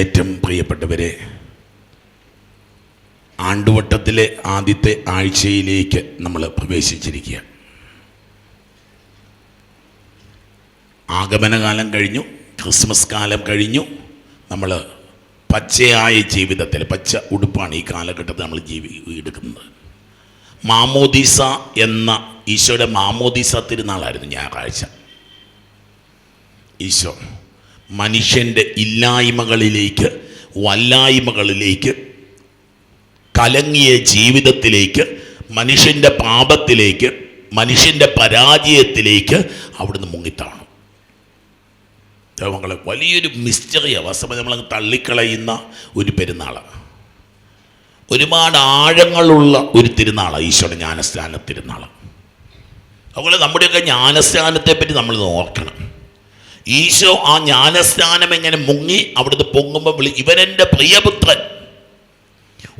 ഏറ്റവും പ്രിയപ്പെട്ടവരെ ആണ്ടുവട്ടത്തിലെ ആദ്യത്തെ ആഴ്ചയിലേക്ക് നമ്മൾ പ്രവേശിച്ചിരിക്കുക. ആഗമനകാലം കഴിഞ്ഞു ക്രിസ്മസ് കാലം കഴിഞ്ഞു നമ്മൾ പച്ചയായ ജീവിതത്തിൽ പച്ച ഉടുപ്പാണ് ഈ കാലഘട്ടത്തിൽ നമ്മൾ ജീവി എടുക്കുന്നത്. മാമോദീസ എന്ന ഈശോയുടെ മാമോദീസ തിരുനാളായിരുന്നു ഞായറാഴ്ച. ഈശോ മനുഷ്യന്റെ ഇല്ലായ്മകളിലേക്ക് വല്ലായ്മകളിലേക്ക് കലങ്ങിയ ജീവിതത്തിലേക്ക് മനുഷ്യന്റെ പാപത്തിലേക്ക് മനുഷ്യന്റെ പരാജയത്തിലേക്ക് അവിടുന്ന് മുങ്ങിത്താണ്. ദൈവങ്ങളെ വലിയൊരു മിസ്റ്ററിയാണ് വാസ്തവം നമ്മളങ്ങ് തള്ളിക്കളയുന്ന ഒരു പെരുന്നാളാണ്. ഒരുപാട് ആഴങ്ങളുള്ള ഒരു തിരുനാളാണ് ഈശോയുടെ ജ്ഞാനസ്ഥാന തിരുനാൾ അതുപോലെ നമ്മുടെയൊക്കെ ജ്ഞാനസ്നാനത്തെപ്പറ്റി നമ്മൾ ഓർക്കണം. ഈശോ ആ ജ്ഞാനസ്നാനം എങ്ങനെ മുങ്ങി അവിടുന്ന് പൊങ്ങുമ്പോൾ വിളി ഇവനെന്റെ പ്രിയപുത്രൻ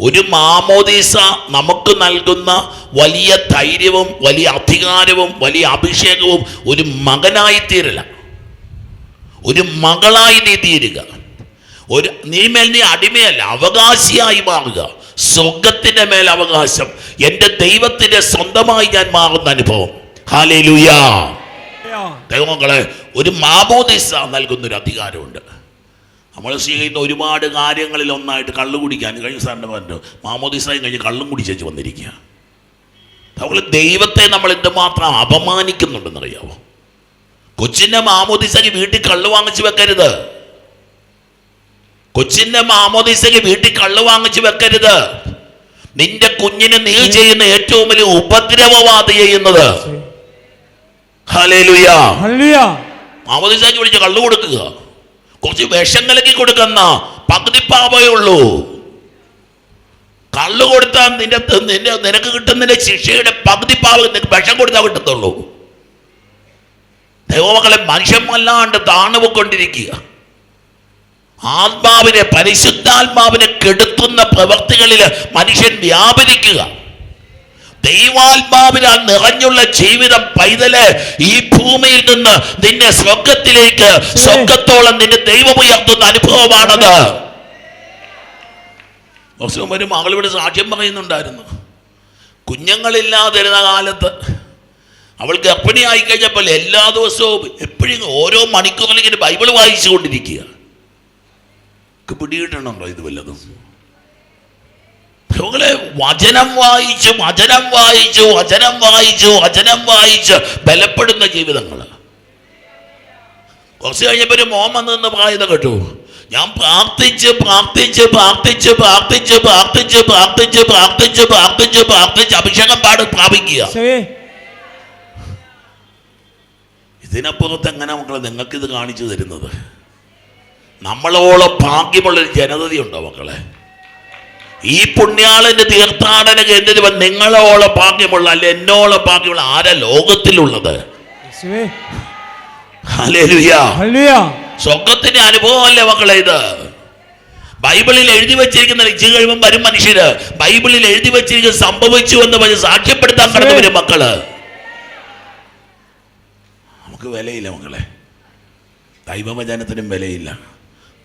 ഒരു മാമോദീസ നമുക്ക് നൽകുന്ന വലിയ ധൈര്യവും വലിയ അധികാരവും വലിയ അഭിഷേകവും ഒരു മകനായി തീരല ഒരു മകളായി നീ തീരുക. ഒരു നീ മേൽ നീ അടിമയല്ല അവകാശിയായി മാറുക. സ്വർഗത്തിന്റെ മേൽ അവകാശം എന്റെ ദൈവത്തിന്റെ സ്വന്തമായി ഞാൻ മാറുന്ന അനുഭവം. ഹാലേ ദൈവങ്ങളെ ഒരു മാബോദിസ നൽകുന്ന ഒരു അധികാരമുണ്ട്. നമ്മൾ ചെയ്യുന്ന ഒരുപാട് കാര്യങ്ങളിൽ ഒന്നായിട്ട് കള്ളു കുടിക്കാൻ കഴിഞ്ഞ സാറിന്റെ പറഞ്ഞു മാമോദിസായും കഴിഞ്ഞ് കള്ളും കുടിച്ചേച്ച് വന്നിരിക്കുക. അതുപോലെ ദൈവത്തെ നമ്മൾ എന്തുമാത്രം അപമാനിക്കുന്നുണ്ടെന്നറിയാവോ കൊച്ചിന്റെ മാമോദിസയ്ക്ക് വീട്ടിൽ കള്ളു വാങ്ങിച്ചു വെക്കരുത്. കൊച്ചിന്റെ മാമോദിസയ്ക്ക് വീട്ടിൽ കള്ളു വാങ്ങിച്ചു വെക്കരുത്. നിന്റെ കുഞ്ഞിന് നീ ചെയ്യുന്ന ഏറ്റവും വലിയ ഉപദ്രവവാദി ചെയ്യുന്നത്. മാമോദിസാക്ക് വിളിച്ച് കള്ളു കൊടുക്കുക. കുറച്ച് വിഷം കലക്കി കൊടുക്കുന്ന. പകുതി പാപമേ ഉള്ളൂ. കള്ളു കൊടുത്താൽ നിന്റെ നിന്റെ നിനക്ക് കിട്ടുന്നതിന്റെ ശിക്ഷയുടെ പകുതി പാപം നിനക്ക് വിഷം കൊടുത്താൽ കിട്ടത്തുള്ളൂ. ദൈവമക്കളെ മനുഷ്യന്മല്ലാണ്ട് താണുപോയിക്കൊണ്ടിരിക്കുക. ആത്മാവിനെ പരിശുദ്ധാത്മാവിനെ കെടുത്തുന്ന പ്രവർത്തികളിൽ മനുഷ്യൻ വ്യാപരിക്കുക. ദൈവാത്മാവിനാൽ നിറഞ്ഞുള്ള ജീവിതം പൈതൽ ഈ ഭൂമിയിൽ നിന്ന് നിന്നെ സ്വർഗത്തിലേക്ക് സ്വർഗത്തോളം നിന്നെ ദൈവം ഉയർത്തുന്ന അനുഭവമാണത് ഒരു മകളിവിടെ സാക്ഷ്യം പറയുന്നുണ്ടായിരുന്നു. കുഞ്ഞുങ്ങളില്ലാതിരുന്ന കാലത്ത് അവൾ ഗർഭിണിയായി കഴിഞ്ഞപ്പോൾ എല്ലാ ദിവസവും എപ്പോഴും ഓരോ മണിക്കൂറിൽ ഇങ്ങനെ ബൈബിൾ വായിച്ചു കൊണ്ടിരിക്കുക പിടികിട്ടണുണ്ടോ ഇത് വല്ലതും. ഞങ്ങളെ വചനം വായിച്ചു വചനം വായിച്ചു വചനം വായിച്ചു വചനം വായിച്ച് ബലപ്പെടുന്ന ജീവിതങ്ങൾ കുറച്ച് കഴിഞ്ഞപ്പോൾ ഒരു മോമ നിന്ന് പറയുന്ന കേട്ടു. ഞാൻ പ്രാർത്ഥിച്ച് പ്രാർത്ഥിച്ച് പ്രാർത്ഥിച്ച് പ്രാർത്ഥിച്ച് പ്രാർത്ഥിച്ച് പ്രാർത്ഥിച്ച് പ്രാർത്ഥിച്ച് പ്രാർത്ഥിച്ച് പ്രാർത്ഥിച്ച് അഭിഷേകം പാട് പ്രാപിക്കുക. ഇതിനപ്പുറത്ത് എങ്ങനെ മക്കളെ നിങ്ങൾക്കിത് കാണിച്ചു തരുന്നത്? നമ്മളോളം ഭാഗ്യമുള്ളൊരു ജനതയുണ്ടോ മക്കളെ? ഈ പുണ്യാളന്റെ തീർത്ഥാടന കേന്ദ്രം നിങ്ങളോളം ഭാഗ്യമുള്ള അല്ലെ എന്നോളം ഭാഗ്യമുള്ള ആരാ ലോകത്തിലുള്ളത്? സ്വർഗത്തിന്റെ അനുഭവമല്ലേ മക്കളെ ഇത്? ബൈബിളിൽ എഴുതി വെച്ചിരിക്കുന്ന ഇച്ചു കഴിവും വരും മനുഷ്യര്. ബൈബിളിൽ എഴുതി വെച്ചിരിക്കുന്ന സംഭവിച്ചു എന്ന് പറഞ്ഞ് സാക്ഷ്യപ്പെടുത്താൻ കടന്നു വരും മക്കൾ. നമുക്ക് വിലയില്ല മക്കളെ. ദൈവവചനത്തിനും വിലയില്ല.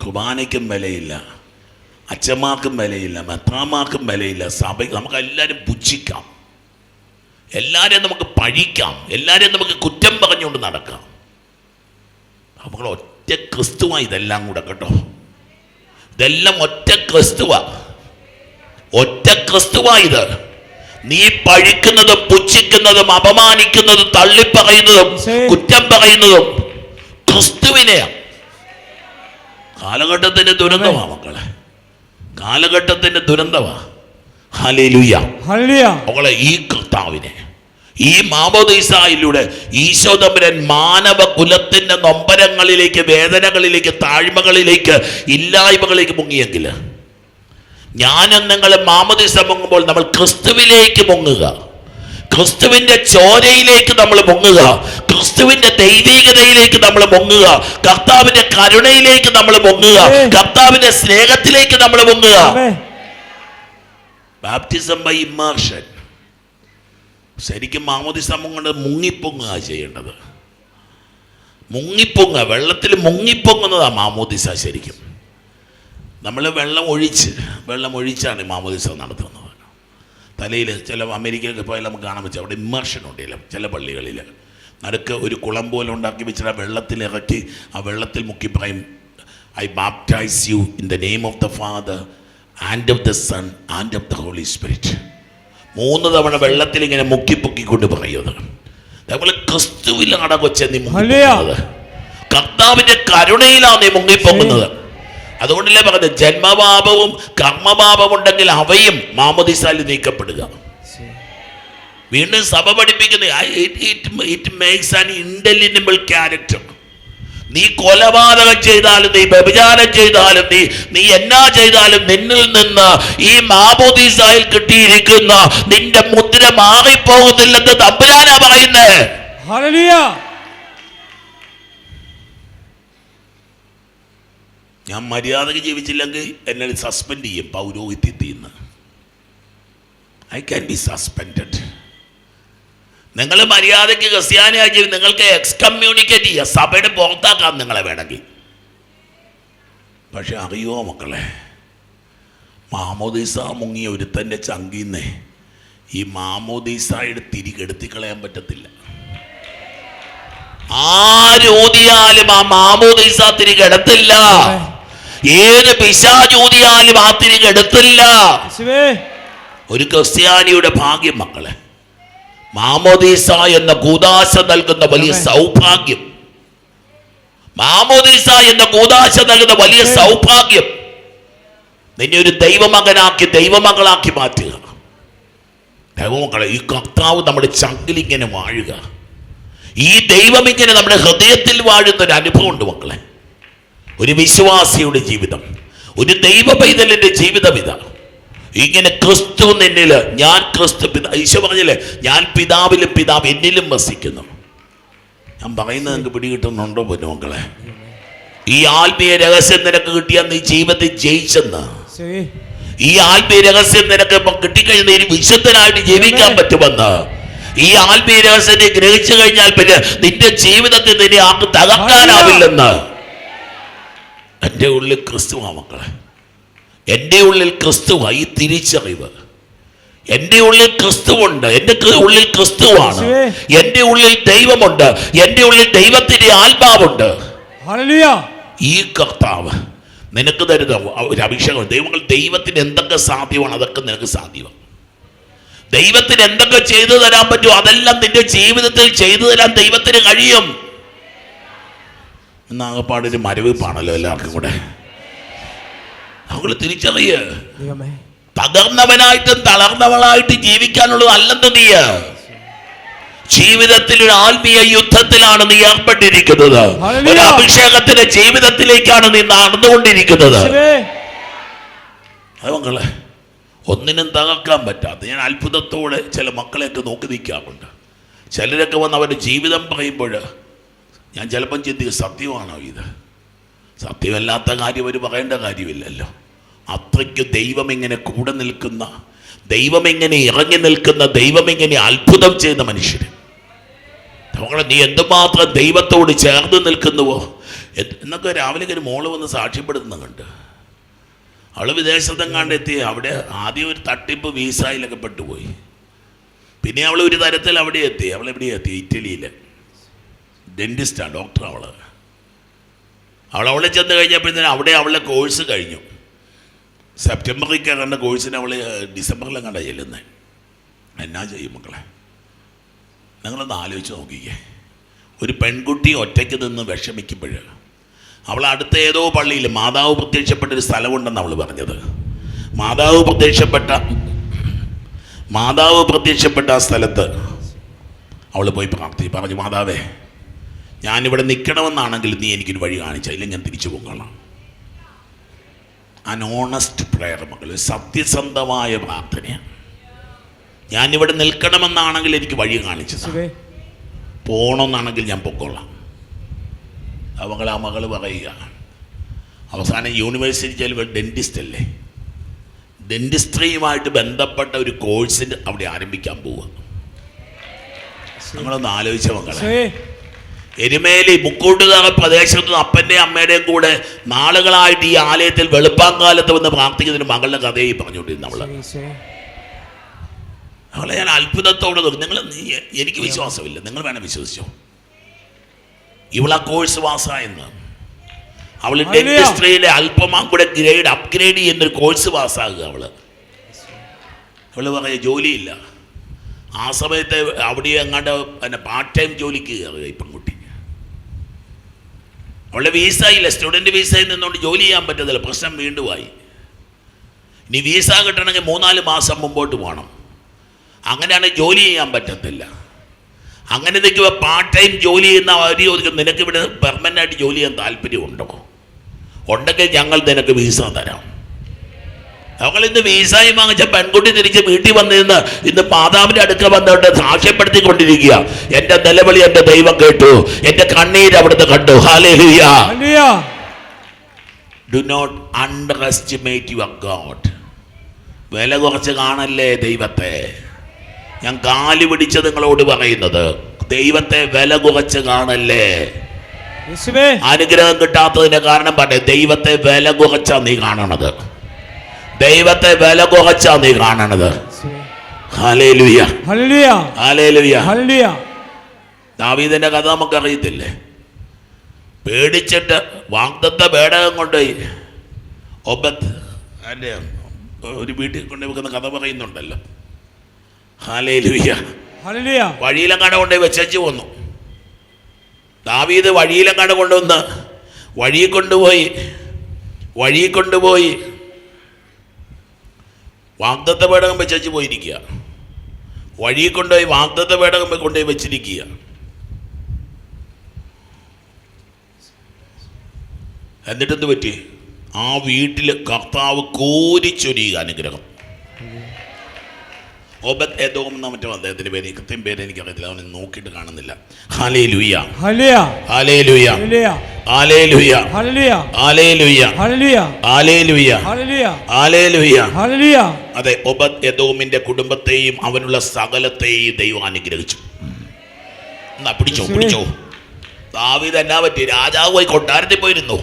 കുർബാനയ്ക്കും വിലയില്ല. അച്ഛന്മാർക്കും വിലയില്ല മെത്രാമാർക്കും വിലയില്ല സഭ നമുക്ക് എല്ലാവരും പുച്ഛിക്കാം എല്ലാവരെയും നമുക്ക് പഴിക്കാം. എല്ലാവരെയും നമുക്ക് കുറ്റം പറഞ്ഞുകൊണ്ട് നടക്കാം. നമ്മൾ ഒറ്റ ക്രിസ്തുവാണ് ഇതെല്ലാം കൂടെ കേട്ടോ. ഇതെല്ലാം ഒറ്റ ക്രിസ്തുവ. ഒറ്റ ക്രിസ്തുവാ ഇത്. നീ പഴിക്കുന്നതും പുച്ഛിക്കുന്നതും അപമാനിക്കുന്നതും തള്ളിപ്പറയുന്നതും. കുറ്റം പറയുന്നതും ക്രിസ്തുവിനെയാണ് കാലഘട്ടത്തിന്റെ ദുരന്തമാണ് മക്കളെ. കാലഘട്ടത്തിന്റെ ദുരന്തമാ. ഈ കർത്താവിനെ ഈ മാമോദീസായിലൂടെ ഈശോ തമ്പുരൻ മാനവ കുലത്തിന്റെ നൊമ്പരങ്ങളിലേക്ക് വേദനകളിലേക്ക് താഴ്മകളിലേക്ക് ഇല്ലായ്മകളിലേക്ക് മുങ്ങിയെങ്കിൽ ഞാനും നിങ്ങൾ മാമോദീസ മുങ്ങുമ്പോൾ നമ്മൾ ക്രിസ്തുവിലേക്ക് മുങ്ങുക ക്രിസ്തുവിന്റെ ചോരയിലേക്ക് നമ്മൾ പൊങ്ങുക. ക്രിസ്തുവിന്റെ ദൈവികതയിലേക്ക് നമ്മൾ പൊങ്ങുക. കർത്താവിന്റെ കരുണയിലേക്ക് നമ്മൾ പൊങ്ങുക. കർത്താവിന്റെ സ്നേഹത്തിലേക്ക് നമ്മൾ പൊങ്ങുക. ബാപ്റ്റിസം ബൈ ഇമ്മേർഷൻ ശരിക്കും മാമോദി സമം കൊണ്ട് മുങ്ങിപ്പൊങ്ങുക ചെയ്യേണ്ടത്. മുങ്ങിപ്പൊങ്ങുക വെള്ളത്തിൽ മുങ്ങിപ്പൊങ്ങുന്നതാ മാമോദിസ ശരിക്കും. നമ്മൾ വെള്ളം ഒഴിച്ച് വെള്ളം ഒഴിച്ചാണ് മാമോദിസ നടത്തുന്നത്. തലയിൽ ചില അമേരിക്കയിലൊക്കെ പോയാൽ നമുക്ക് കാണാൻ പറ്റും. അവിടെ ഇമ്മർഷൻ ഉണ്ടല്ലോ ചില പള്ളികളിൽ. നടുക്ക് ഒരു കുളം പോലെ ഉണ്ടാക്കി വെച്ചിട്ട് ആ വെള്ളത്തിൽ ഇറക്കി ആ വെള്ളത്തിൽ മുക്കി പറയും I baptize you in the name of the father and of the son and of the holy spirit മൂന്ന് തവണ വെള്ളത്തിൽ ഇങ്ങനെ മുക്കി പൊക്കിക്കൊണ്ട് പറയുന്നത് നമ്മൾ ക്രിസ്തുവിലാണ് കൊച്ചെ നീ കർത്താവിന്റെ കരുണയിലാണ് നീ മുങ്ങിപ്പോകുന്നത് അതുകൊണ്ടല്ലേ പറഞ്ഞത്? ജന്മപാപവും കർമ്മപാപവും ഉണ്ടെങ്കിൽ അവയും മാമോദിസാൽ നീക്കപ്പെടുക. വീണ്ടും സഭ പഠിപ്പിക്കുന്നത് ഇറ്റ് മേക്സ് ആൻ ക്യാരക്ടർ നീ കൊലപാതകം ചെയ്താലും നീ വ്യഭിചാരം ചെയ്താലും നീ നീ എന്നാ ചെയ്താലും നിന്നിൽ നിന്ന് ഈ മാമോദീസായിൽ കിട്ടിയിരിക്കുന്ന നിന്റെ മുദ്ര മാറിപ്പോകുന്നില്ലെന്ന് തമ്പുരാനാ പറയുന്നേ. ഞാൻ മര്യാദയ്ക്ക് ജീവിച്ചില്ലെങ്കിൽ എന്നെ സസ്പെൻഡ് ചെയ്യും പൗരോഹിത്യത്തിൽ നിന്ന് ഐ ക്യാൻ ബി സസ്പെൻഡഡ് നിങ്ങൾ മര്യാദയ്ക്ക് ക്രിസ്ത്യാനിയായി ജീവി നിങ്ങൾക്ക് എക്സ്കമ്മ്യൂണിക്കേറ്റ് ചെയ്യുക സഭയുടെ പുറത്താക്കാം നിങ്ങളെ വേണമെങ്കിൽ. പക്ഷെ അറിയോ മക്കളെ? മാമോദീസ മുങ്ങിയ ഒരുത്തന്റെ ചങ്കീന്നേ ഈ മാമോദീസായുടെ തിരികെടുത്തി കളയാൻ പറ്റത്തില്ല. ആരോദിയാലും ആ മാമോദീസ തിരികെടുത്തില്ല ഏത് പിശാചൂതിയാലും ആ തിരികെടുത്തില്ല ഒരു ക്രിസ്ത്യാനിയുടെ ഭാഗ്യം മക്കളെ. മാമോദീസ എന്ന കൂതാശ നൽകുന്ന വലിയ. സൗഭാഗ്യം. മാമോദീസ എന്ന കൂതാശ നൽകുന്ന വലിയ. സൗഭാഗ്യം. നിന്നെ ഒരു ദൈവമകനാക്കി ദൈവമകളാക്കി മാറ്റുക. ദൈവമക്കളെ ഈ കർത്താവ് നമ്മുടെ ചങ്കിലിങ്ങനെ വാഴുക. ഈ ദൈവം ഇങ്ങനെ നമ്മുടെ ഹൃദയത്തിൽ വാഴുന്ന ഒരു അനുഭവം ഉണ്ട് മക്കളെ. ഒരു വിശ്വാസിയുടെ ജീവിതം ഒരു ദൈവ പൈതലിന്റെ ജീവിതം ഇതാ. ഇങ്ങനെ ക്രിസ്തു നിന്നിൽ ഞാൻ ക്രിസ്തു പിതാ ഈശോ പറഞ്ഞില്ലേ ഞാൻ പിതാവിലും പിതാവ് എന്നിലും വസിക്കുന്നു. ഞാൻ പറയുന്നത് എനിക്ക് പിടികിട്ടുന്നുണ്ടോ പൊന്നുമക്കളെ ഈ ആത്മീയ രഹസ്യം നിനക്ക് കിട്ടിയാൽ നീ ജീവിതത്തിൽ ജയിച്ചെന്ന്. ഈ ആത്മീയ രഹസ്യം നിനക്ക് ഇപ്പം കിട്ടിക്കഴിഞ്ഞാൽ ഇനി വിശുദ്ധനായിട്ട് ജീവിക്കാൻ പറ്റുമെന്ന്. ഈ ആത്മീയ രഹസ്യത്തെ ഗ്രഹിച്ചു കഴിഞ്ഞാൽ പിന്നെ നിന്റെ ജീവിതത്തിൽ നിന്നെ ആർക്ക് തകർക്കാനാവില്ലെന്ന്. എന്റെ ഉള്ളിൽ ക്രിസ്തുവാ മക്കളെ. എന്റെ ഉള്ളിൽ ക്രിസ്തുവാ ഈ തിരിച്ചറിവ്. എന്റെ ഉള്ളിൽ ക്രിസ്തുവുണ്ട് എന്റെ ഉള്ളിൽ ക്രിസ്തുവാണ്. എന്റെ ഉള്ളിൽ ദൈവമുണ്ട് എന്റെ ഉള്ളിൽ ദൈവത്തിന്റെ ആത്മാവുണ്ട്. ഈ കർത്താവ് നിനക്ക് തരുന്ന ഒരു അഭിഷേകം. ദൈവങ്ങൾ ദൈവത്തിന് എന്തൊക്കെ സാധ്യമാണ് അതൊക്കെ നിനക്ക് സാധ്യമാണ്. ദൈവത്തിന് എന്തൊക്കെ ചെയ്തു തരാൻ പറ്റുമോ അതെല്ലാം നിന്റെ ജീവിതത്തിൽ ചെയ്തു തരാൻ ദൈവത്തിന് കഴിയും. എന്നാകപ്പാടൊരു മരവിപ്പാണല്ലോ എല്ലാവർക്കും കൂടെ. അവൾ തിരിച്ചറിയ. തകർന്നവനായിട്ടും തളർന്നവളായിട്ട് ജീവിക്കാനുള്ളത് അല്ലെന്ന് നീ. ജീവിതത്തിൽ ഒരു ആത്മീയ യുദ്ധത്തിലാണ് നീ ഏർപ്പെട്ടിരിക്കുന്നത്. ഒരു അഭിഷേകത്തിന്റെ ജീവിതത്തിലേക്കാണ് നീ നടന്നുകൊണ്ടിരിക്കുന്നത്. അതുങ്ങളെ ഒന്നിനും തകർക്കാൻ പറ്റാത്ത ഞാൻ അത്ഭുതത്തോടെ ചില മക്കളെയൊക്കെ നോക്കി നിൽക്കാറുണ്ട്. ചിലരൊക്കെ വന്ന് അവരുടെ ജീവിതം പറയുമ്പോൾ ഞാൻ ചിലപ്പം ചിന്തിക്കും സത്യമാണോ ഇത്? സത്യമല്ലാത്ത കാര്യം ഒരു പറയേണ്ട കാര്യമില്ലല്ലോ. അത്രയ്ക്ക് ദൈവം ഇങ്ങനെ കൂടെ നിൽക്കുന്ന ദൈവം എങ്ങനെ ഇറങ്ങി നിൽക്കുന്ന ദൈവം എങ്ങനെ അത്ഭുതം ചെയ്യുന്ന മനുഷ്യർ നമ്മളെ നീ എന്തുമാത്രം ദൈവത്തോട് ചേർന്ന് നിൽക്കുന്നുവോ? എന്ന് എന്നൊക്കെ രാവിലെ ഒരു മോൾ വന്ന് സാക്ഷ്യപ്പെടുത്തുന്ന കണ്ട്. അവൾ വിദേശത്തെങ്ങാണ്ട് എത്തി അവിടെ ആദ്യം ഒരു തട്ടിപ്പ് വീസായിലൊക്കെ പെട്ടുപോയി. പിന്നെ അവൾ ഒരു തരത്തിൽ അവിടെ എത്തി അവൾ എവിടെ എത്തി ഇറ്റലിയിൽ ഡെന്റിസ്റ്റാണ് ഡോക്ടർ അവൾ. അവൾ അവളെ ചെന്ന് കഴിഞ്ഞപ്പോഴത്തേനും അവിടെ അവളുടെ കോഴ്സ് കഴിഞ്ഞു. സെപ്റ്റംബറിൽ കണ്ട കോഴ്സിന് അവൾ ഡിസംബറിലും കണ്ട ചെല്ലുന്നത് എന്നാ ചെയ്യും മക്കളെ? നിങ്ങളൊന്ന് ആലോചിച്ച് നോക്കിക്കേ. ഒരു പെൺകുട്ടി ഒറ്റയ്ക്ക് നിന്ന് വിഷമിക്കുമ്പോൾ അവൾ അടുത്ത ഏതോ പള്ളിയിൽ മാതാവ് പ്രത്യക്ഷപ്പെട്ട ഒരു സ്ഥലമുണ്ടെന്ന് അവൾ പറഞ്ഞത്. മാതാവ് പ്രത്യക്ഷപ്പെട്ട മാതാവ് പ്രത്യക്ഷപ്പെട്ട ആ സ്ഥലത്ത് അവൾ പോയി പ്രാർത്ഥി പറഞ്ഞു മാതാവേ ഞാനിവിടെ നിൽക്കണമെന്നാണെങ്കിൽ നീ എനിക്കൊരു വഴി കാണിച്ചാൽ ഇല്ലെങ്കിൽ ഞാൻ തിരിച്ചു പോകണം അൻ ഓണസ്റ്റ് പ്രെയർ മകൾ സത്യസന്ധമായ പ്രാർത്ഥനയാണ് ഞാനിവിടെ നിൽക്കണമെന്നാണെങ്കിൽ എനിക്ക് വഴി കാണിച്ചത്. പോകണമെന്നാണെങ്കിൽ ഞാൻ പൊക്കോളാം. അവങ്ങൾ ആ മകൾ പറയുക. അവസാനം യൂണിവേഴ്സിറ്റി ചെല്ലുമ്പോൾ ഡെന്റിസ്റ്റ് അല്ലേ? ഡെന്റിസ്ട്രിയുമായിട്ട് ബന്ധപ്പെട്ട ഒരു കോഴ്സിന് അവിടെ ആരംഭിക്കാൻ പോവുക നമ്മളൊന്ന് ആലോചിച്ച മക്കളെ. എരുമേലി മുക്കൂട്ടുകാർ പ്രദേശത്ത് നിന്ന് അപ്പന്റെയും അമ്മയുടെയും കൂടെ നാളുകളായിട്ട് ഈ ആലയത്തിൽ വെളുപ്പാങ്കാലത്ത് വന്ന് പ്രാർത്ഥിക്കുന്നതിന് മകളുടെ കഥയായി പറഞ്ഞുകൊണ്ടിരുന്നു അവൾ. അവളെ ഞാൻ അത്ഭുതത്തോടെ നോക്കി. നിങ്ങൾ നീ- എനിക്ക് വിശ്വാസമില്ല. നിങ്ങൾ വേണം വിശ്വസിച്ചോ. ഇവള കോഴ്സ് പാസ്സായെന്ന്. അവൾ ഹല്ലേലൂയ. ഡെന്റിസ്ട്രിയിലെ അല്പമാം കൂടെ ഗ്രേഡ് അപ്ഗ്രേഡ് ചെയ്യുന്നൊരു കോഴ്സ് പാസ്സാകുക അവൾ. അവൾ പറയുക ജോലിയില്ല. ആ സമയത്ത് അവിടെ എങ്ങാണ്ട് പിന്നെ പാർട്ട് ടൈം ജോലിക്ക് കയറുക ഈ പെൺകുട്ടി. അവളുടെ വീസ ഇല്ല. സ്റ്റുഡന്റ് വീസയിൽ നിന്നുകൊണ്ട് ജോലി ചെയ്യാൻ പറ്റത്തില്ല. പ്രശ്നം വീണ്ടും ആയി. ഇനി വീസ കിട്ടണമെങ്കിൽ മൂന്നാൽ മാസം മുമ്പോട്ട് പോകണം അങ്ങനെയാണെങ്കിൽ ജോലി ചെയ്യാൻ പറ്റത്തില്ല. അങ്ങനെ നിൽക്കുമ്പോൾ പാർട്ട് ടൈം ജോലി ചെയ്യുന്ന അവർ ചോദിക്കും? നിനക്ക് ഇവിടെ പെർമനന്റ് ആയിട്ട് ജോലി ചെയ്യാൻ താല്പര്യമുണ്ടോ? ഉണ്ടെങ്കിൽ ഞങ്ങൾ നിനക്ക് വീസ തരാം. അവൾ ഇന്ന് വീസായി വാങ്ങിച്ച പെൺകുട്ടി തിരിച്ച് വീട്ടിൽ വന്നിരുന്ന് ഇന്ന് പാതാവിന്റെ അടുക്ക വന്നിട്ട് സാക്ഷ്യപ്പെടുത്തിക്കൊണ്ടിരിക്കുക. എന്റെ നിലവിളി എന്റെ ദൈവം കേട്ടു. എന്റെ കണ്ണീര് അവിടുന്ന് കണ്ടു. Hallelujah hallelujah do not underestimate your God വില കുറച്ച് കാണല്ലേ ദൈവത്തെ? ഞാൻ കാൽ പിടിച്ച് നിങ്ങളോട് പറയുന്നത്. ദൈവത്തെ വില കുറച്ച് കാണല്ലേ? അനുഗ്രഹം കിട്ടാത്തതിന്റെ കാരണം പറഞ്ഞേ ദൈവത്തെ വില കുറച്ചാ നീ കാണണത്. ദൈവത്തെ വില കുറച്ചാ നീ കാണണത്. ദാവീദിന്റെ കഥ നമുക്ക് അറിയത്തില്ലേ പേടിച്ചിട്ട് വാഗ്ദത്ത പേടകം കൊണ്ടുപോയി ഒബത്ത് അല്ലേ ഒരു വീട്ടിൽ കൊണ്ടുപോയി വെക്കുന്ന കഥ പറയുന്നുണ്ടല്ലോ. Hallelujah hallelujah. വഴിയിലങ്ങാട് കൊണ്ടുപോയി വെച്ചു വന്നു ദാവീദ് വഴിയിലങ്ങാട് കൊണ്ടുവന്ന് വഴി കൊണ്ടുപോയി വഴി കൊണ്ടുപോയി വാഗ്ദത്ത പേടകം വെച്ചു പോയിരിക്കുക. വഴി കൊണ്ടുപോയി വാഗ്ദത്ത പേടകം കൊണ്ടുപോയി വെച്ചിരിക്കുക. എന്നിട്ടെന്ത് പറ്റി? ആ വീട്ടിൽ കർത്താവ് കോരിച്ചൊരിയുക അനുഗ്രഹം. ഒബത് ഏതോം എന്ന മറ്റോ അദ്ദേഹത്തിന്റെ പേര് കൃത്യം പേര് എനിക്കറിയത്തില്ല അവനെ നോക്കിയിട്ട് കാണുന്നില്ല ഹാലേ ലുയ്യ ഹല്ലേലൂയ ഹാലേ ലുയ്യ ഹല്ലേലൂയ ഹാലേ ലുയ്യ ഹല്ലേലൂയ ഹാലേ ലുയ്യ ഹല്ലേലൂയ ലുയ്യ ഹല്ലേലൂയ ലുയ്യ അതെ ഒബത് എദോമിന്റെ കുടുംബത്തെയും അവനുള്ള സകലത്തെയും ദൈവം അനുഗ്രഹിച്ചു എന്നാ പിടിച്ചോ പിടിച്ചോ ദാവീദ് എന്നാ പറ്റി രാജാവ് പോയി കൊട്ടാരത്തിൽ പോയിരുന്നു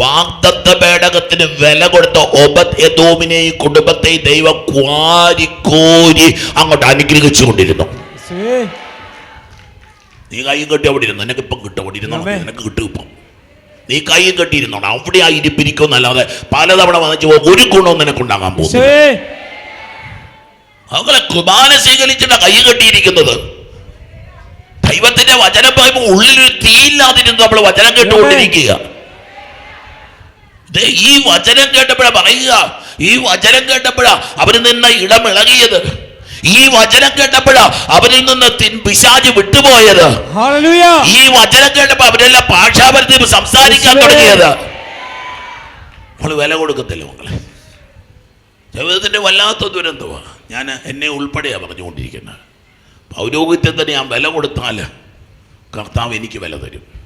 വാഗ്ദത്ത പേടകത്തിന് വില കൊടുത്ത ഒബത് ഈ കുടുംബത്തെ ദൈവം കുരി അങ്ങോട്ട് അനുഗ്രഹിച്ചു കൊണ്ടിരുന്നു നീ കൈ കെട്ടി അവിടെ ഇരുന്നു? നിനക്ക് ഇപ്പം കിട്ടും അവിടെ ഇരുന്നു. നിനക്ക് കിട്ടും ഇപ്പം. നീ കൈ കെട്ടിയിരുന്നോണം അവിടെ ആ ഇരിപ്പിരിക്കുന്നല്ലാതെ പലതവണ വന്നിച്ച് ഒരു ഗുണവും നിനക്കുണ്ടാകാൻ പോകും അവങ്ങളെ കുർബാന സ്വീകരിച്ചിട്ട കൈ കെട്ടിയിരിക്കുന്നത്. ദൈവത്തിന്റെ വചനം പറയുമ്പോൾ ഉള്ളിലൊരു തീയില്ലാതിരുന്ന് നമ്മൾ വചനം കേട്ടുകൊണ്ടിരിക്കുക. ഈ വചനം കേട്ടപ്പോഴാ പറയുക ഈ വചനം കേട്ടപ്പോഴാ അവരിൽ നിന്ന് ഇടമിളകിയത്. ഈ വചനം കേട്ടപ്പോഴാ അവരിൽ നിന്ന് തിൻ പിശാജ് വിട്ടുപോയത്. ഈ വചനം കേട്ടപ്പോ അവരെല്ലാം ഭാഷാപരത്തിൽ സംസാരിക്കാൻ. തുടങ്ങിയത്. നമ്മൾ വില കൊടുക്കത്തില്ല മക്കളെ ജീവിതത്തിന്റെ വല്ലാത്ത ദുരന്തമാ ഞാൻ എന്നെ ഉൾപ്പെടെയാ പറഞ്ഞുകൊണ്ടിരിക്കുന്നത്. പൗരോഹിത്യത്തിന് ഞാൻ വില കൊടുത്താൽ കർത്താവ് എനിക്ക് വില തരും.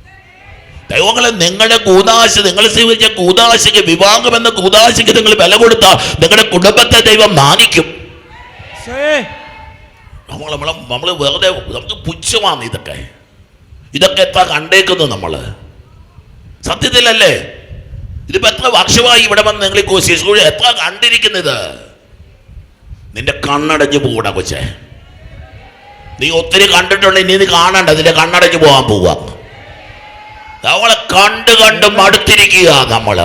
ദൈവങ്ങളെ നിങ്ങളുടെ കൂതാശ നിങ്ങൾ സ്വീകരിച്ച കൂതാശയ്ക്ക് വിവാഹം എന്ന കൂതാശയ്ക്ക് നിങ്ങൾ വില കൊടുത്താൽ നിങ്ങളുടെ കുടുംബത്തെ ദൈവം മാനിക്കും. നമ്മൾ നമ്മൾ നമ്മൾ വെറുതെ നമുക്ക് പുച്ഛമാണ് ഇതൊക്കെ. ഇതൊക്കെ എത്ര കണ്ടേക്കുന്നു നമ്മൾ സത്യത്തിലല്ലേ? ഇതിപ്പോ എത്ര വർഷമായി ഇവിടെ വന്ന് നിങ്ങൾ ഈ എത്ര കണ്ടിരിക്കുന്നത്? നിന്റെ കണ്ണടഞ്ഞു പോകൂടാ കൊച്ചേ. നീ ഒത്തിരി കണ്ടിട്ടുണ്ട് ഇനി നീ കാണണ്ട നിന്റെ കണ്ണടഞ്ഞു പോകാൻ പോവുക നമ്മളെ കണ്ട് കണ്ട് മടുത്തിരിക്കുക നമ്മൾ.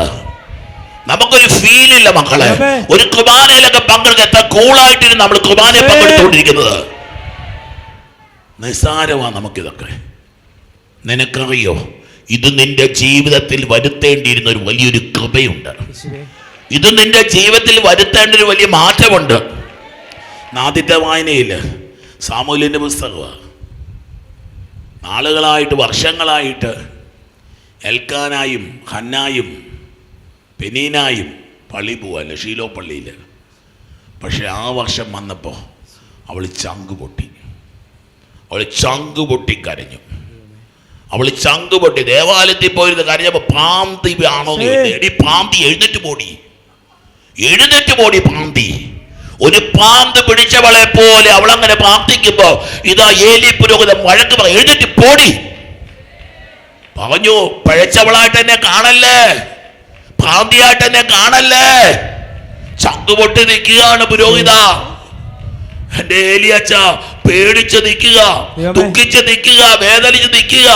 നമുക്കൊരു ഫീൽ ഇല്ല മക്കളെ. ഒരു കുർബാനയിലൊക്കെ പങ്കെടുക്കുക എത്ര കൂളായിട്ടിരുന്ന് നമ്മൾ കുർബാനയിൽ അതെ. പങ്കെടുത്തുകൊണ്ടിരിക്കുന്നത് നിസ്സാരമാ നമുക്കിതൊക്കെ. നിനക്കറിയോ? ഇത് നിന്റെ ജീവിതത്തിൽ വരുത്തേണ്ടിയിരുന്ന ഒരു വലിയൊരു കൃപയുണ്ട്. ഇത് നിന്റെ ജീവിതത്തിൽ വരുത്തേണ്ട ഒരു വലിയ മാറ്റമുണ്ട്. ആദ്യത്തെ വായനയിൽ സാമൂല്യന്റെ പുസ്തകമാണ് നാളുകളായിട്ട് വർഷങ്ങളായിട്ട് എൽക്കാനായും ഹന്നായും പെനീനായും പള്ളി പോവല്ലേ ഷീലോ പള്ളിയിൽ പക്ഷെ ആ വർഷം വന്നപ്പോൾ അവൾ ചങ്ക് പൊട്ടി. അവൾ ചങ്ക് പൊട്ടി കരഞ്ഞു. അവൾ ചങ്ക് പൊട്ടി. ദേവാലയത്തിൽ പോയിരുന്ന് കരഞ്ഞപ്പോൾ പാന്തി ആണോ എടി പാന്തി എഴുന്നേറ്റ് പോടി. എഴുന്നേറ്റ് പോടി പാന്തി. ഒരു പാന്ത് പിടിച്ചവളെ പോലെ അവളങ്ങനെ പ്രാർത്ഥിക്കുമ്പോൾ ഇതാ ഏലി പുരോഹിതൻ വഴക്ക് എഴുന്നേറ്റ് പോടി. പറഞ്ഞു പഴച്ചവളായിട്ട് എന്നെ കാണല്ലേ? ഭ്രാന്തിയായിട്ട് എന്നെ കാണല്ലേ? ചങ്കുപൊട്ടി നിൽക്കുകയാണ് പുരോഹിത. എന്റെ ഏലിയച്ച പേടിച്ച് നിൽക്കുക ദുഃഖിച്ച് നിൽക്കുക വേദനിച്ച് നിൽക്കുക.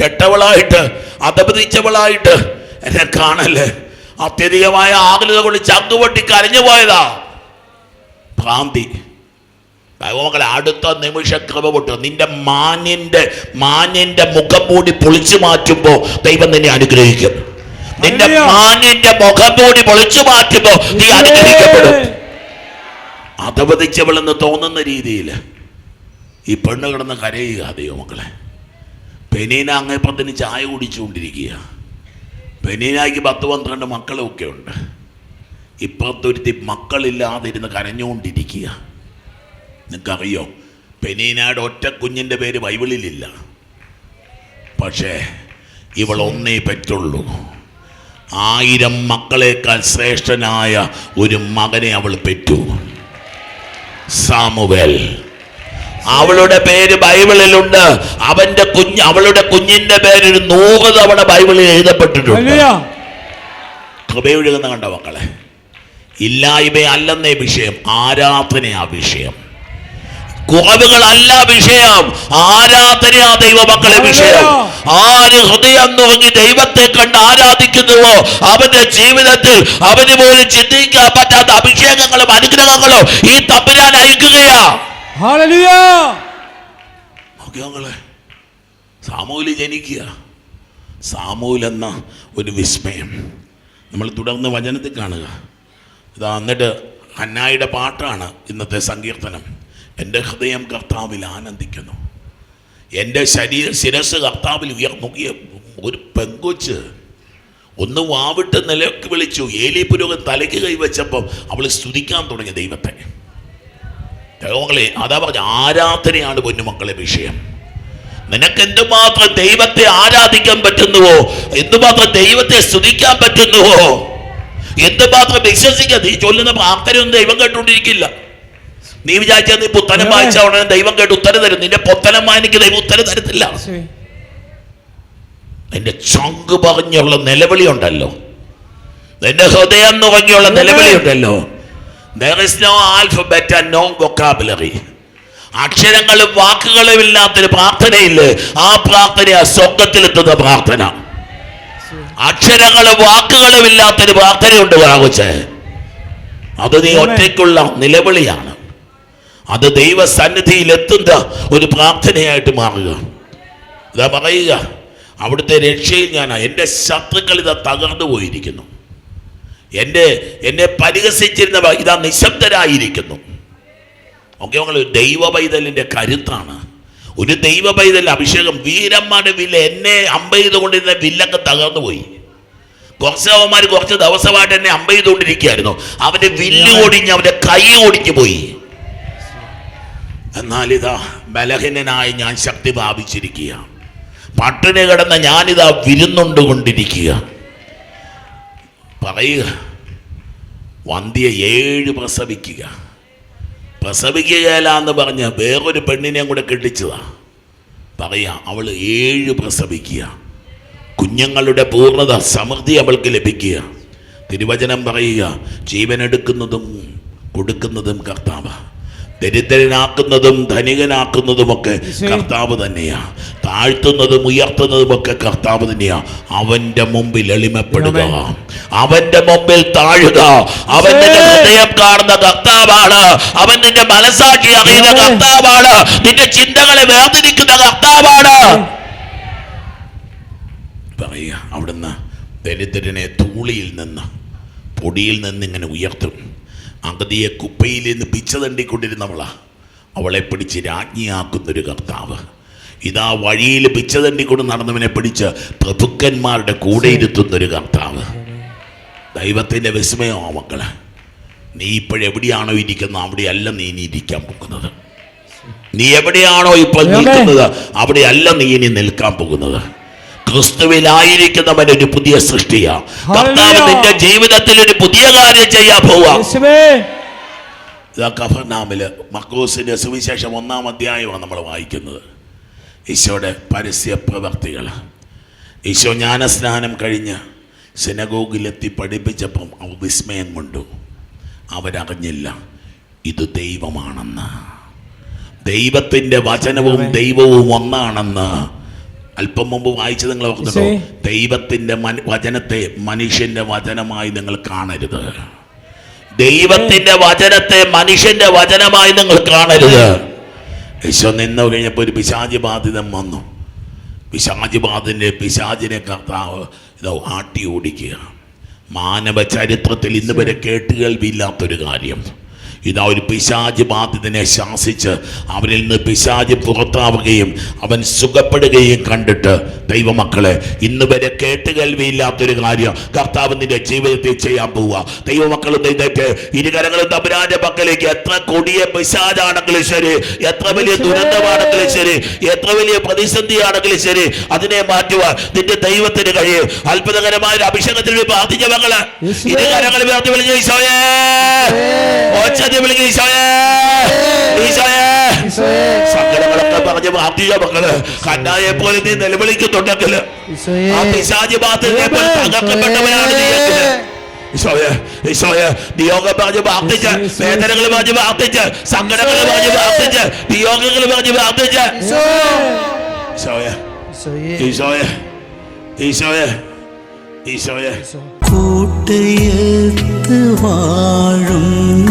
കെട്ടവളായിട്ട് അധപതിച്ചവളായിട്ട് എന്നെ കാണല്ലേ? അത്യധികമായ ആകുലത കൊണ്ട് ചങ്കുപൊട്ടി കരഞ്ഞു പോയതാ ഭ്രാന്തി. ദൈവമക്കളെ അടുത്ത നിമിഷം കൃപ നിന്റെ മാന്യന്റെ മാന്യന്റെ മുഖം മൂടി പൊളിച്ചു മാറ്റുമ്പോ ദൈവം നിന്നെ അനുഗ്രഹിക്കും. നിന്റെ മാന്യന്റെ മുഖം മൂടി പൊളിച്ചു മാറ്റുമ്പോ നീ അനുഗ്രഹിക്കപ്പെടും. അതവധിച്ചവളെന്ന് തോന്നുന്ന രീതിയിൽ ഈ പെണ്ണ് കിടന്ന് കരയുക ദൈവമക്കളെ പെനീന അങ്ങേപ്പത്തിന് ചായ കുടിച്ചുകൊണ്ടിരിക്കുക പെനീനായ്ക്ക് പത്ത് പന്ത്രണ്ട് മക്കളൊക്കെ ഉണ്ട്. ഇപ്പുറത്തൊരുത്തി മക്കളില്ലാതിരുന്ന് കരഞ്ഞുകൊണ്ടിരിക്കുക നിങ്ങൾക്കറിയോ പെനീനാട് ഒറ്റ കുഞ്ഞിന്റെ പേര് ബൈബിളിലില്ല. പക്ഷേ ഇവൾ ഒന്നേ പറ്റുള്ളൂ. ആയിരം മക്കളേക്കാൾ ശ്രേഷ്ഠനായ ഒരു മകനെ അവൾ പെറ്റു. സാമുവേൽ അവളുടെ പേര് ബൈബിളിലുണ്ട്. അവന്റെ കുഞ്ഞ് അവളുടെ കുഞ്ഞിന്റെ പേര് ഒരു നൂറ് തവണ ബൈബിളിൽ എഴുതപ്പെട്ടിട്ടുണ്ട്. കൃപയൊഴുകുന്ന കണ്ട മക്കളെ? ഇല്ലായ്മ അല്ലെന്നേ വിഷയം ആരാധനയാ വിഷയം. കുറവുകളല്ല വിഷയം. ആരാധനയാ ദൈവമക്കളെ വിഷയം. ആര് ഹൃദയം നുറങ്ങി ദൈവത്തെ കണ്ട് ആരാധിക്കുന്നുവോ അവന്റെ ജീവിതത്തിൽ അവന് പോലും ചിന്തിക്കാൻ പറ്റാത്ത അഭിഷേകങ്ങളും അനുഗ്രഹങ്ങളും ഈ തമ്പുരാൻ അയക്കുകയാ. ഹല്ലേലൂയ നോക്കിയോ മക്കളെ സാമൂൽ ജനിക്കുക. സാമൂൽ എന്ന ഒരു വിസ്മയം. നമ്മൾ തുടർന്ന് വചനത്തിൽ കാണുക. ഇതാ എന്നിട്ട് അന്നായുടെ പാട്ടാണ് ഇന്നത്തെ സങ്കീർത്തനം. എന്റെ ഹൃദയം കർത്താവിൽ ആനന്ദിക്കുന്നു. എന്റെ ശരീര ശിരസ് കർത്താവിൽ ഉയർന്നു. ഒരു പെങ്കൊച്ച് ഒന്ന് വാവിട്ട് നിലയ്ക്ക് വിളിച്ചു. ഏലി പുരോഗം തലയ്ക്ക് കൈവച്ചപ്പം അവൾ സ്തുതിക്കാൻ തുടങ്ങി ദൈവത്തെ. ദൈവങ്ങളെ അതാ പറഞ്ഞ ആരാധനയാണ് പൊന്നുമക്കളെ വിഷയം. നിനക്ക് എന്തുമാത്രം ദൈവത്തെ ആരാധിക്കാൻ പറ്റുന്നുവോ? എന്തുമാത്രം ദൈവത്തെ സ്തുതിക്കാൻ പറ്റുന്നുവോ? എന്തുമാത്രം വിശ്വസിക്കാൻ? നീ ചൊല്ലുന്ന പ്രാർത്ഥനയൊന്നും ദൈവം കേട്ടുകൊണ്ടിരിക്കില്ല. നീ വിചാരിച്ചാൽ നീ പുത്തനം വായിച്ച ഉടനെ ദൈവം കേട്ട് ഉത്തരം തരും. നിന്റെ പൊത്തനം വായനയ്ക്ക് ദൈവം ഉത്തരം തരത്തില്ല. നിന്റെ ചങ്ക് പറഞ്ഞുള്ള നിലവിളി ഉണ്ടല്ലോ. നിന്റെ ഹൃദയം നുറങ്ങിയുള്ള നിലവിളി ഉണ്ടല്ലോ. There is no alphabet and no vocabulary അക്ഷരങ്ങളും വാക്കുകളും ഇല്ലാത്തൊരു പ്രാർത്ഥനയില്ല. ആ പ്രാർത്ഥന സ്വർഗത്തിലെത്തുന്ന പ്രാർത്ഥന. അക്ഷരങ്ങളും വാക്കുകളും ഇല്ലാത്തൊരു പ്രാർത്ഥനയുണ്ട് വാകുച്ചേ അത് നീ ഒറ്റയ്ക്കുള്ള നിലവിളിയാണ്. അത് ദൈവസന്നിധിയിൽ എത്തുന്ന ഒരു പ്രാർത്ഥനയായിട്ട് മാറുക. ഇതാ പറയുക അവിടുത്തെ രക്ഷയിൽ ഞാൻ എന്റെ ശത്രുക്കൾ ഇതാ തകർന്നു പോയിരിക്കുന്നു. എന്റെ എന്നെ പരിഹസിച്ചിരുന്ന ഇതാ നിശബ്ദരായിരിക്കുന്നു. ഒക്കെ ഞങ്ങൾ ദൈവ പൈതലിന്റെ കരുത്താണ്. ഒരു ദൈവ പൈതൽ അഭിഷേകം. വീരന്മാരുടെ വില്ല എന്നെ അമ്പ ചെയ്തുകൊണ്ടിരുന്ന വില്ലൊക്കെ തകർന്നു പോയി. കുറച്ച് അവന്മാർ കുറച്ച് ദിവസമായിട്ട് എന്നെ അമ്പ ചെയ്തുകൊണ്ടിരിക്കുകയായിരുന്നു. അവന്റെ വില്ല് ഓടിഞ്ഞ് അവന്റെ കൈ ഓടിഞ്ഞു പോയി. എന്നാൽ ഇതാ ബലഹീനനായി ഞാൻ ശക്തി പ്രാപിച്ചിരിക്കുക പട്ടിണി കിടന്ന ഞാനിതാ വിരുന്നുണ്ട് കൊണ്ടിരിക്കുക പറയുക വന്ധ്യ ഏഴ് പ്രസവിക്കുക. പ്രസവിക്കുക എന്ന് പറഞ്ഞ് വേറൊരു പെണ്ണിനെയും കൂടെ കെട്ടിച്ചതാ. പറയാ അവൾ ഏഴ് പ്രസവിക്കുക. കുഞ്ഞുങ്ങളുടെ പൂർണത സമൃദ്ധി അവൾക്ക് ലഭിക്കുക. തിരുവചനം പറയുക ജീവനെടുക്കുന്നതും കൊടുക്കുന്നതും കർത്താവ്. ദരിദ്രനാക്കുന്നതും ധനികനാക്കുന്നതുമൊക്കെ. കർത്താവ് തന്നെയാ. താഴ്ത്തുന്നതും ഉയർത്തുന്നതും ഒക്കെ കർത്താവ് തന്നെയാ. അവന്റെ മുമ്പിൽ എളിമപ്പെടുക. അവന്റെ അവന്റെ മുമ്പിൽ താഴുക. അവൻ നിന്റെ ഹൃദയം കാണുന്ന കർത്താവാണ്. അവൻ നിന്റെ മനസാക്ഷി അറിയുന്ന കർത്താവാണ്. നിന്റെ ചിന്തകളെ വേർതിരിക്കുന്ന കർത്താവാണ്. പറയുക അവിടുന്ന് ദരിദ്രനെ തൂളിയിൽ നിന്ന് പൊടിയിൽ നിന്ന് ഇങ്ങനെ ഉയർത്തും. അഗതിയെ കുപ്പയിൽ നിന്ന് പിച്ചതണ്ടിക്കൊണ്ടിരുന്നവളാ അവളെ പിടിച്ച് രാജ്ഞിയാക്കുന്നൊരു കർത്താവ്. ഇതാ വഴിയിൽ പിച്ചതണ്ടിക്കൊണ്ട് നടന്നവനെ പിടിച്ച് പ്രഭുക്കന്മാരുടെ കൂടെ ഇരുത്തുന്നൊരു കർത്താവ്. ദൈവത്തിന്റെ വിസ്മയമാ മക്കളെ. നീ ഇപ്പോഴെവിടെയാണോ ഇരിക്കുന്നത് അവിടെയല്ല നീ ഇനി ഇരിക്കാൻ പോകുന്നത്. നീ എവിടെയാണോ ഇപ്പോൾ നിൽക്കുന്നത് അവിടെയല്ല നീ ഇനി നിൽക്കാൻ പോകുന്നത്. ക്രിസ്തുവിലായിരിക്കുന്നവൻ ഒരു പുതിയ സൃഷ്ടിയാ. കർത്താവ് നിന്റെ ജീവിതത്തിൽ ഒരു പുതിയ കാര്യം ചെയ്യാൻ പോവാ. യേശുവേ. ഇതാ സുവിശേഷം ഒന്നാം അധ്യായമാണ് നമ്മൾ വായിക്കുന്നത്. ഈശോയുടെ പരസ്യ പ്രവർത്തികൾ ഈശോ ജ്ഞാനസ്നാനം കഴിഞ്ഞ് സിനഗോഗിലെത്തി പഠിപ്പിച്ചപ്പം അവ വിസ്മയം കൊണ്ടു. അവരറിഞ്ഞില്ല ഇത് ദൈവമാണെന്ന്. ദൈവത്തിന്റെ വചനവും ദൈവവും ഒന്നാണെന്ന്. അല്പം മുമ്പ് വായിച്ചത് നിങ്ങൾ ഓർക്കുന്നുണ്ടോ? ദൈവത്തിന്റെ വചനത്തെ മനുഷ്യന്റെ വചനമായി നിങ്ങൾ കാണരുത്. ദൈവത്തിന്റെ വചനത്തെ മനുഷ്യന്റെ വചനമായി നിങ്ങൾ കാണരുത്. യേശോ നിന്ന് കഴിഞ്ഞപ്പോൾ ഒരു പിശാചി ബാധിതം വന്നു. പിശാചി ബാധിന്റെ പിശാചിനെ കർത്താവ് ഇതോ ആട്ടി ഓടിക്കുക മാനവ ചരിത്രത്തിൽ ഇന്ന് വരെ കേട്ടുകേൾവിയില്ലാത്തൊരു കാര്യം. ഇതാ ഒരു പിശാജ് ബാധിതനെ ശാസിച്ച് അവരിൽ നിന്ന് പിശാജ് പുറത്താവുകയും അവൻ സുഖപ്പെടുകയും കണ്ടിട്ട് ദൈവമക്കളെ ഇന്ന് വരെ കേട്ടുകേൾവിയില്ലാത്തൊരു കാര്യം കർത്താവ് നിന്റെ ജീവിതത്തിൽ ചെയ്യാൻ പോവുക. ദൈവമക്കൾ ഇരുകരങ്ങളും തമ്പുരാന്റെ പക്കലേക്ക് എത്ര കൊടിയ പിശാജാണെങ്കിലും ശരി എത്ര വലിയ ദുരന്തമാണെങ്കിലും ശരി എത്ര വലിയ പ്രതിസന്ധിയാണെങ്കിലും ശരി അതിനെ മാറ്റുവാൻ നിന്റെ ദൈവത്തിന് കഴിയും. അത്ഭുതകരമായ ഒരു അഭിഷേകത്തിന് ബാധിച്ച മകൾ യേശുവേ. ഇരുകരങ്ങൾ ഉയർത്തി വിളിച്ച് ഈശോയേ. ഒച്ചത്തിൽ വിളിക്കും ഈശോയേ. ഈശോയേ. സങ്കടങ്ങളൊക്കെ പറഞ്ഞ് പ്രാർത്ഥിച്ച മക്കൾ. കന്നായെ പോലെ നീ നിലവിളിക്കുന്നുണ്ടെങ്കിൽ ആ പിശാജി ബാധനെ പോലെ തകർക്കപ്പെട്ടവനാണ് നീ എങ്കിൽ ഈശോയെ ഈശോയെ. നിയോഗം പറഞ്ഞ് പ്രാർത്ഥിച്ച് വേദനകൾ പറഞ്ഞ് പ്രാർത്ഥിച്ച് സങ്കടങ്ങൾ പറഞ്ഞ് പ്രാർത്ഥിച്ച് നിയോഗങ്ങൾ പറഞ്ഞ് പ്രാർത്ഥിച്ച്. ഈശോയെ. ഈശോയെ. ഈശോയെ. ഈശോയെ. കൂട്ടയത്ത് വാഴുന്ന